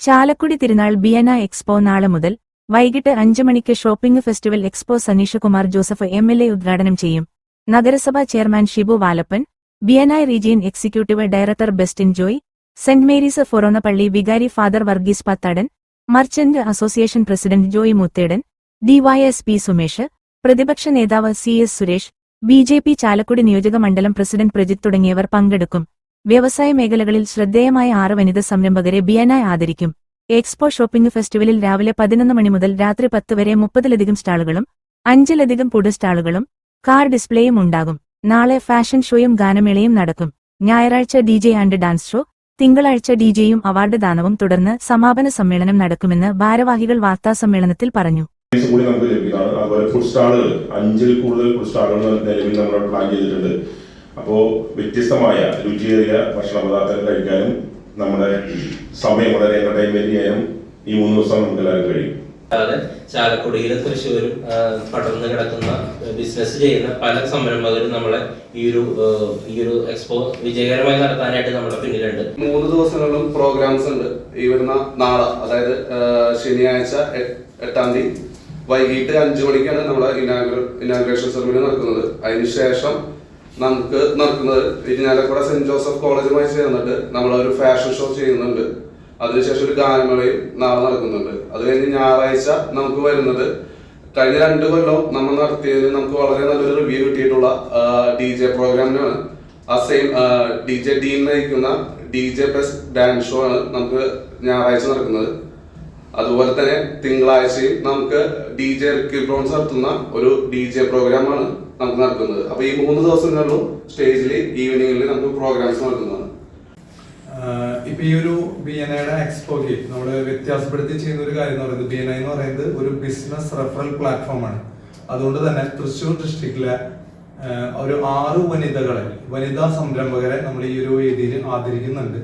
ചാലക്കുടി തിരുനാൾ ബിയന expo നാളെ മുതൽ വൈകിട്ട് അഞ്ചു മണിക്ക് shopping festival expo Saneeshkumar Joseph M L A ഉദ്ഘാടനം ചെയ്യും. നഗരസഭാ chairman Shibu Valappan ബിയനായ് region executive director Bestin Joy saint Mary's ഫൊറോണപ്പള്ളി വികാരി father Varghese Pathadan merchant association president Joy Muthedan DYS P Sumesh പ്രതിപക്ഷ നേതാവ് C S Suresh B J P Chalakudy നിയോജക മണ്ഡലം president Prajith തുടങ്ങിയവർ പങ്കെടുക്കും. വ്യവസായ മേഖലകളിൽ ശ്രദ്ധേയമായ ആറ് വനിത സംരംഭകരെ ബിയനായി ആദരിക്കും. എക്സ്പോ ഷോപ്പിംഗ് ഫെസ്റ്റിവലിൽ രാവിലെ പതിനൊന്ന് മണി മുതൽ രാത്രി പത്ത് വരെ മുപ്പതിലധികം സ്റ്റാളുകളും അഞ്ചിലധികം ഫുഡ് സ്റ്റാളുകളും കാർ ഡിസ്പ്ലേയും ഉണ്ടാകും. നാളെ ഫാഷൻ ഷോയും ഗാനമേളയും നടക്കും. ഞായറാഴ്ച D J and dance show തിങ്കളാഴ്ച ഡി ജെയും അവാർഡ് ദാനവും തുടർന്ന് സമാപന സമ്മേളനം നടക്കുമെന്ന് ഭാരവാഹികൾ പറഞ്ഞു. അതുപോലെ ഫുഡ് സ്റ്റാളുകൾ അഞ്ചിൽ കൂടുതൽ അപ്പോൾ വ്യത്യസ്തമായ രുചിയേറിയ ഭക്ഷണ പദാർത്ഥങ്ങൾ കഴിക്കാനും നമ്മുടെ സമയം വളരെ എന്റർടൈൻമെന്റ് ചെയ്യാനും ഈ മൂന്ന് ദിവസം നമുക്ക് എല്ലാവരും കഴിയും. അല്ലാതെ ചാലക്കുടിയിലും തൃശ്ശൂരും പടർന്നു കിടക്കുന്ന ബിസിനസ് ചെയ്യുന്ന പല സംരംഭകരും നമ്മളെ ഈ ഒരു ഈ ഒരു എക്സ്പോ വിജയകരമായി നടത്താനായിട്ട് നമ്മുടെ പിന്നിലുണ്ട്. മൂന്ന് ദിവസങ്ങളിലും പ്രോഗ്രാംസ് ഉണ്ട്. ഈ വരുന്ന നാളെ അതായത് ശനിയാഴ്ച എട്ടാം തീയതി. വൈകിട്ട് അഞ്ചു മണിക്കാണ് നമ്മുടെ ഇനാഗ്രേഷൻ സെറമണി നടക്കുന്നത്. അതിനുശേഷം നമുക്ക് നടക്കുന്നത് ഇരിഞ്ഞാലക്കുട സെന്റ് ജോസഫ് കോളേജുമായി ചേർന്നിട്ട് നമ്മൾ ഒരു ഫാഷൻ ഷോ ചെയ്യുന്നുണ്ട്. അതിനുശേഷം ഒരു ഗാനമേളയും നാളെ നടക്കുന്നുണ്ട്. അത് കഴിഞ്ഞ് ഞായറാഴ്ച നമുക്ക് വരുന്നത് കഴിഞ്ഞ രണ്ട് കൊല്ലം നമ്മൾ നടത്തിയതിന് നമുക്ക് വളരെ നല്ലൊരു റിവ്യൂ കിട്ടിയിട്ടുള്ള ഡി ജെ പ്രോഗ്രാമിനാണ്. ആ സെയിം ഡി ജെ ഡീൻ നയിക്കുന്ന D J plus dance show ആണ് നമുക്ക് ഞായറാഴ്ച നടക്കുന്നത്. അതുപോലെ തന്നെ തിങ്കളാഴ്ചയും നമുക്ക് ഡി ജെ റിക്കി ബ്രോൺസ് നടത്തുന്ന ഒരു ഡി ജെ പ്രോഗ്രാമാണ്. നമുക്ക് നടക്കുന്നത്. അപ്പൊ ഈ മൂന്ന് ദിവസങ്ങളിലും സ്റ്റേജിൽ ഈവനിങ്ങിൽ നമുക്ക് പ്രോഗ്രാംസ് നടക്കുന്നതാണ്. ഇപ്പൊ ഈ ഒരു ബി എൻ ഐയുടെ എക്സ്പോക്ക് നമ്മൾ വ്യത്യാസപ്പെടുത്തി ചെയ്യുന്ന ഒരു കാര്യം എന്ന് പറയുന്നത് ബി എൻ ഐ എന്ന് പറയുന്നത് ഒരു ബിസിനസ് റെഫറൽ പ്ലാറ്റ്ഫോം ആണ്. അതുകൊണ്ട് തന്നെ തൃശ്ശൂർ ഡിസ്ട്രിക്റ്റിലെ ഒരു ആറ് വനിതകളെ വനിതാ സംരംഭകരെ നമ്മൾ ഈ ഒരു വേദിയിൽ ആദരിക്കുന്നുണ്ട്.